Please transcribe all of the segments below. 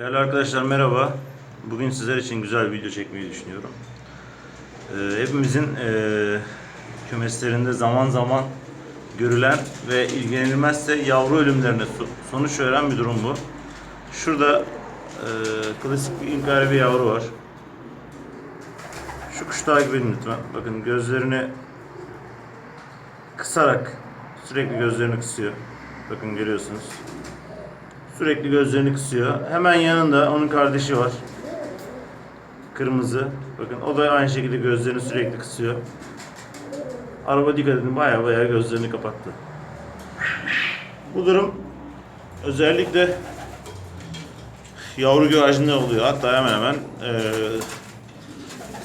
Değerli arkadaşlar merhaba. Bugün sizler için güzel bir video çekmeyi düşünüyorum. Ee, hepimizin e, kümeslerinde zaman zaman görülen ve ilgilenilmezse yavru ölümlerine so- sonuç veren bir durum bu. Şurada e, klasik bir inkari bir yavru var. Şu kuşu takip edin lütfen. Bakın gözlerini kısarak sürekli gözlerini kısıyor. Bakın görüyorsunuz. Sürekli gözlerini kısıyor. Hemen yanında onun kardeşi var. Kırmızı. Bakın o da aynı şekilde gözlerini sürekli kısıyor. Araba dikkat edin baya baya gözlerini kapattı. Bu durum özellikle yavru güvercinler oluyor. Hatta hemen hemen eee,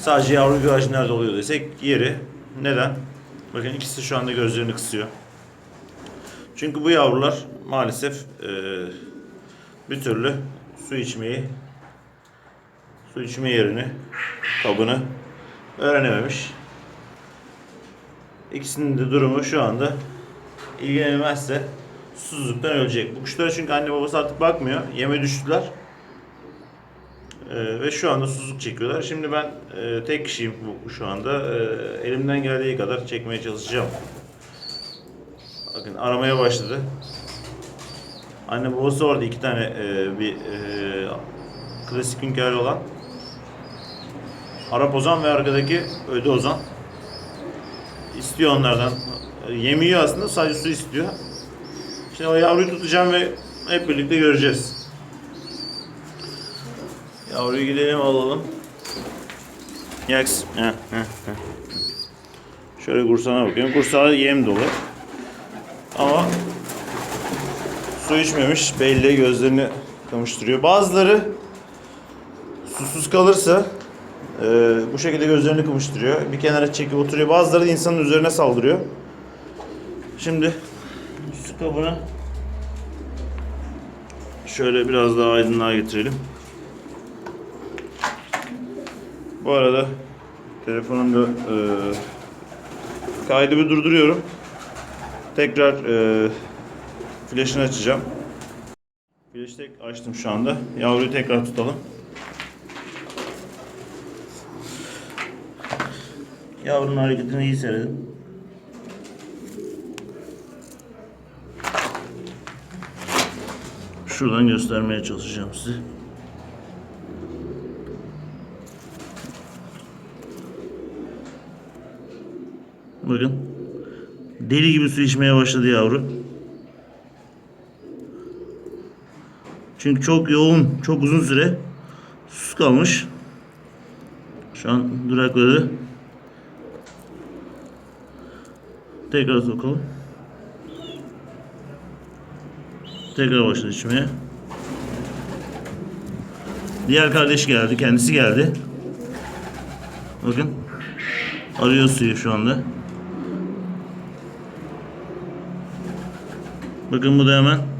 sadece yavru güvercinlerde oluyor desek yeri. Neden? Bakın ikisi şu anda gözlerini kısıyor. Çünkü bu yavrular maalesef eee, bir türlü su içmeyi, su içme yerini, kabını öğrenememiş. İkisinin de durumu şu anda ilgilenilmezse susuzluktan ölecek. Bu kuşlara çünkü anne babası artık bakmıyor. Yeme düştüler. Ee, ve şu anda susuzluk çekiyorlar. Şimdi ben e, tek kişiyim bu şu anda. Ee, elimden geldiği kadar çekmeye çalışacağım. Bakın aramaya başladı. Anne babası orada iki tane e, bir e, klasik hünkârı olan. Arap Ozan ve arkadaki Öde Ozan. İstiyor onlardan. E, Yemiyor aslında sadece su istiyor. Şimdi o yavruyu tutacağım ve hep birlikte göreceğiz. Yavruyu gidelim alalım. Yaks. Şöyle kursağına bakıyorum. Kursağı yem dolu. Ama su içmemiş. Belli gözlerini kamıştırıyor. Bazıları susuz kalırsa e, bu şekilde gözlerini kımıştırıyor. Bir kenara çekip oturuyor. Bazıları da insanın üzerine saldırıyor. Şimdi su kabını şöyle biraz daha aydınlığa getirelim. Bu arada telefonumda e, kaydı bir durduruyorum. Tekrar e, Flash'ını açacağım. Tek açtım şu anda. Yavruyu tekrar tutalım. Yavrunun hareketini iyi seyredin. Şuradan göstermeye çalışacağım size. Bakın. Deli gibi su içmeye başladı yavru. Çünkü çok yoğun, çok uzun süre susuz kalmış. Şu an durakladı. Tekrar sokalım. Tekrar başladı içmeye. Diğer kardeş geldi, kendisi geldi. Bakın. Arıyor suyu şu anda. Bakın bu da hemen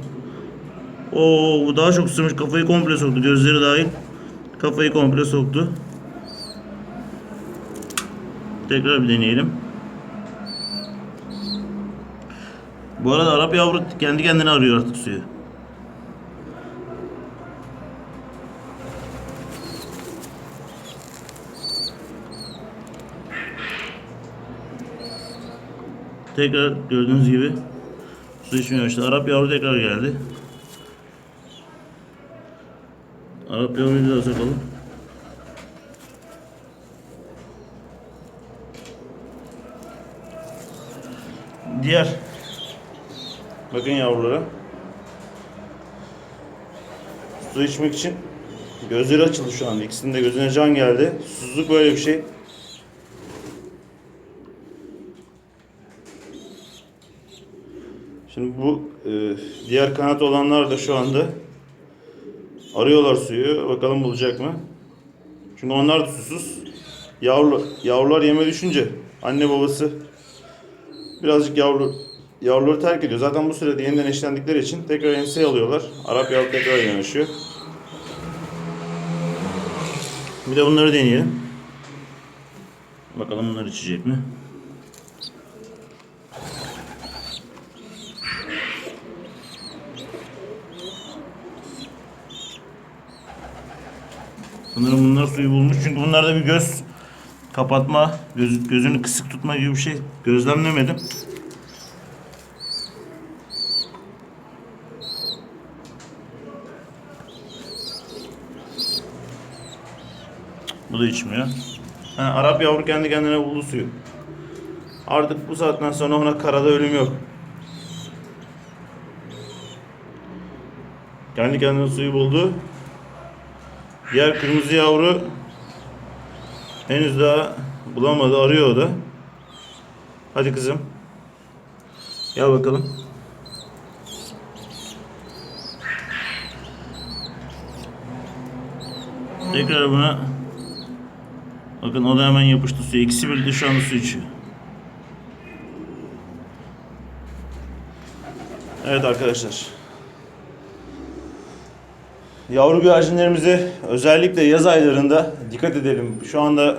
Oo bu daha çok ısırmış. Kafayı komple soktu. Gözleri dahil. Kafayı komple soktu. Tekrar bir deneyelim. Bu arada Arap yavru kendi kendine arıyor artık suyu. Tekrar gördüğünüz gibi su içmeye başladı. Arap yavru tekrar geldi. Arap yavruyu da sakalım. Diğer bakın yavrulara su içmek için gözleri açıldı şu anda. İkisinin de gözüne can geldi. Susuzluk böyle bir şey. Şimdi bu e, diğer kanat olanlar da şu anda Arıyorlar suyu. Bakalım bulacak mı? Çünkü onlar da susuz. Yavru, yavrular yeme düşünce anne babası birazcık yavru yavruları terk ediyor. Zaten bu sürede yeniden eşlendikleri için tekrar enseye alıyorlar. Arap yavru tekrar yanaşıyor. Bir de bunları deneyelim. Bakalım bunlar içecek mi? Sanırım bunlar suyu bulmuş çünkü bunlarda bir göz kapatma, göz, gözünü kısık tutma gibi bir şey gözlemlemedim. Bu da içmiyor. Ha, Arap yavru kendi kendine buldu suyu. Artık bu saatten sonra ona karada ölüm yok. Kendi kendine suyu buldu. Diğer kırmızı yavru henüz daha bulamadı, arıyor o da. Hadi kızım. Gel bakalım. Tekrar buna Bakın o da hemen yapıştı suya. İkisi birlikte şu anda su içiyor. Evet arkadaşlar. Yavru güvercinlerimize özellikle yaz aylarında dikkat edelim. Şu anda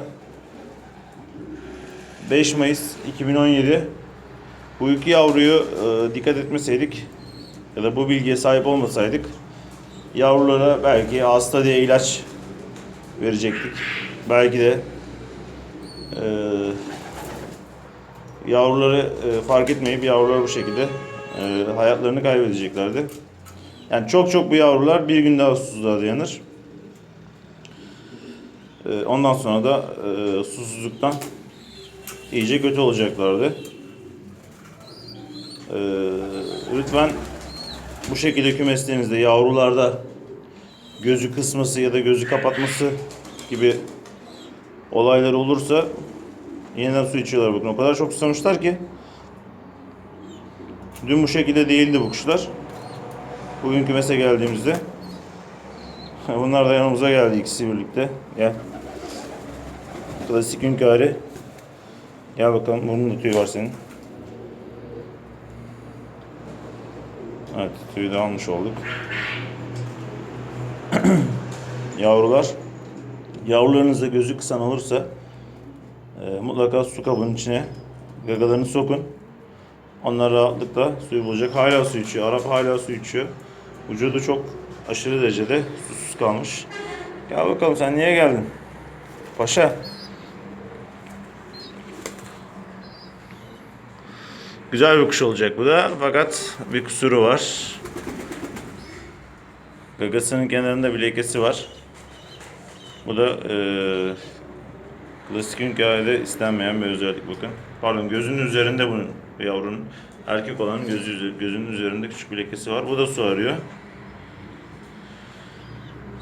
5 Mayıs 2017. Bu iki yavruyu e, dikkat etmeseydik ya da bu bilgiye sahip olmasaydık yavrulara belki hasta diye ilaç verecektik. Belki de e, yavruları e, fark etmeyip yavrular bu şekilde e, hayatlarını kaybedeceklerdi. Yani çok çok bu yavrular bir gün daha susuzluğa dayanır. E, ondan sonra da e, susuzluktan iyice kötü olacaklardı. E, lütfen bu şekilde kümeslerinizde yavrularda gözü kısması ya da gözü kapatması gibi olaylar olursa yeniden su içiyorlar bakın. O kadar çok susamışlar ki dün bu şekilde değildi bu kuşlar. Bugün kümese geldiğimizde bunlar da yanımıza geldi ikisi birlikte. Gel. Klasik hünkârı. Gel bakalım burnunda tüy var senin. Evet tüyü de almış olduk. Yavrular Yavrularınızda gözü kısan olursa e, mutlaka su kabının içine gagalarını sokun. Onlar rahatlıkla suyu bulacak. Hala su içiyor. Arap hala su içiyor. Vücudu çok aşırı derecede susuz kalmış. Gel bakalım sen niye geldin? Paşa. Güzel bir kuş olacak bu da fakat bir kusuru var. Gagasının kenarında bir lekesi var. Bu da eee klasik hünkârede istenmeyen bir özellik bakın. Pardon gözünün üzerinde bunun yavrunun erkek olanın gözü, gözünün üzerinde küçük bir lekesi var. Bu da su arıyor.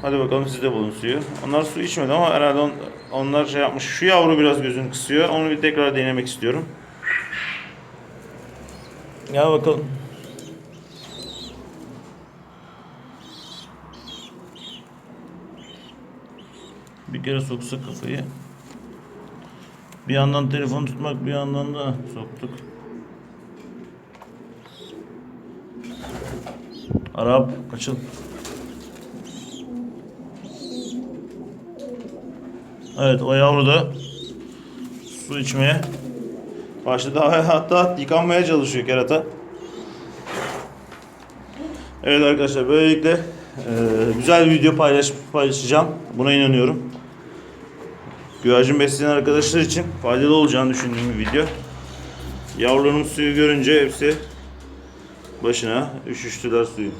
Hadi bakalım siz de bulun suyu. Onlar su içmedi ama herhalde on, onlar şey yapmış. Şu yavru biraz gözünü kısıyor. Onu bir tekrar denemek istiyorum. Gel bakalım. Bir kere soksa kafayı. Bir yandan telefon tutmak bir yandan da soktuk. Arap açıl. Evet o yavru da su içmeye başladı. Hatta yıkanmaya çalışıyor kerata. Evet arkadaşlar böylelikle e, güzel bir video paylaş, paylaşacağım. Buna inanıyorum. Güvercin besleyen arkadaşlar için faydalı olacağını düşündüğüm bir video. Yavruların suyu görünce hepsi başına üşüştüler suyu.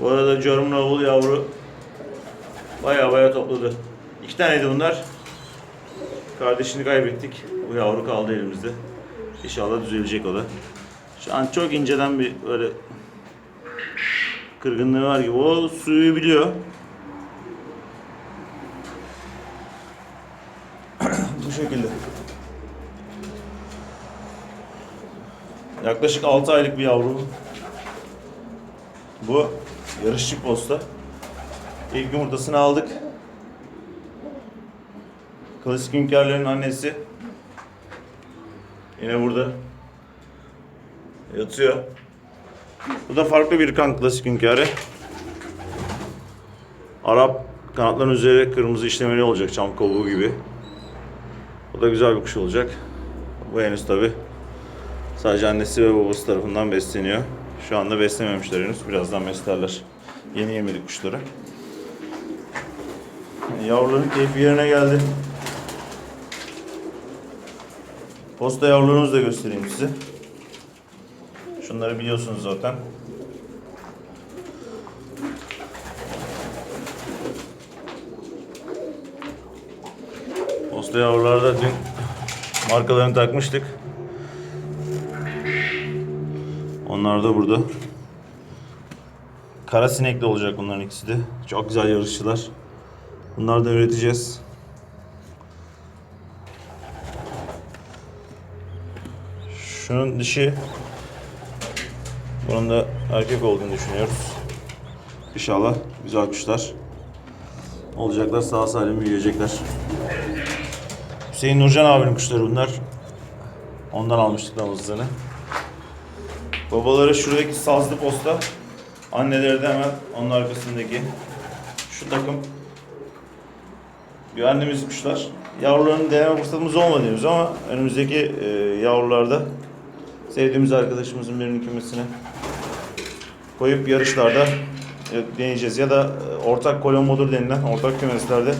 Bu arada German Oval yavru baya baya topladı. İki taneydi bunlar. Kardeşini kaybettik. Bu yavru kaldı elimizde. İnşallah düzelecek o da. Şu an çok inceden bir böyle kırgınlığı var gibi. O suyu biliyor. Bu şekilde. Yaklaşık 6 aylık bir yavru. Bu yarışçı posta. İlk yumurtasını aldık. Klasik hünkârların annesi. Yine burada. Yatıyor. Bu da farklı bir kan klasik hünkârı. Arap kanatların üzeri kırmızı işlemeli olacak çam kabuğu gibi. O da güzel bir kuş olacak. Bu henüz tabi sadece annesi ve babası tarafından besleniyor. Şu anda beslememişler henüz. Birazdan beslerler. Yeni yemeli kuşları. Yavruların keyfi yerine geldi. Posta yavrularımızı da göstereyim size. Şunları biliyorsunuz zaten. Posta yavruları da dün markalarını takmıştık. Onlar da burada. Kara sinekli olacak bunların ikisi de. Çok güzel yarışçılar. Bunları da üreteceğiz. Şunun dişi bunun da erkek olduğunu düşünüyoruz. İnşallah güzel kuşlar olacaklar. Sağ salim büyüyecekler. Hüseyin Nurcan abinin kuşları bunlar. Ondan almıştık damızlığını. Babaları şuradaki sazlı posta. Anneleri de hemen onun arkasındaki. Şu takım güvendiğimiz kuşlar. Yavrularını deneme fırsatımız olmadı henüz ama önümüzdeki e, yavrularda sevdiğimiz arkadaşımızın birinin kümesine koyup yarışlarda e, deneyeceğiz. Ya da e, ortak kolon modur denilen ortak kümeslerde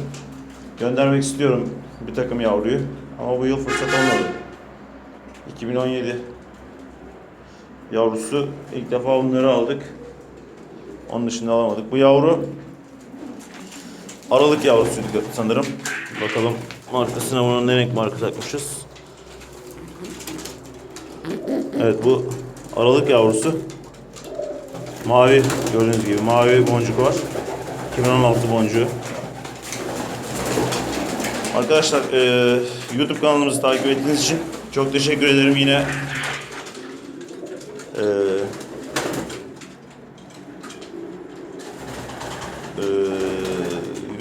göndermek istiyorum bir takım yavruyu. Ama bu yıl fırsat olmadı. 2017 yavrusu ilk defa bunları aldık. Onun dışında alamadık. Bu yavru Aralık yavrusuydu sanırım. Bakalım markasına bunun ne renk marka takmışız. Evet bu Aralık yavrusu. Mavi gördüğünüz gibi mavi boncuk var. 2016 boncuğu. Arkadaşlar eee, YouTube kanalımızı takip ettiğiniz için çok teşekkür ederim yine.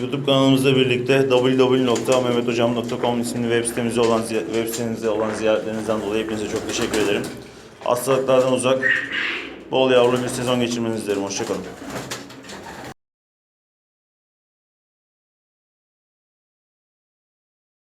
YouTube kanalımızla birlikte www.mehmethocam.com isimli web sitemize olan web sitemize olan ziyaretlerinizden dolayı hepinize çok teşekkür ederim. Hastalıklardan uzak, bol yavru bir sezon geçirmenizi dilerim. Hoşçakalın.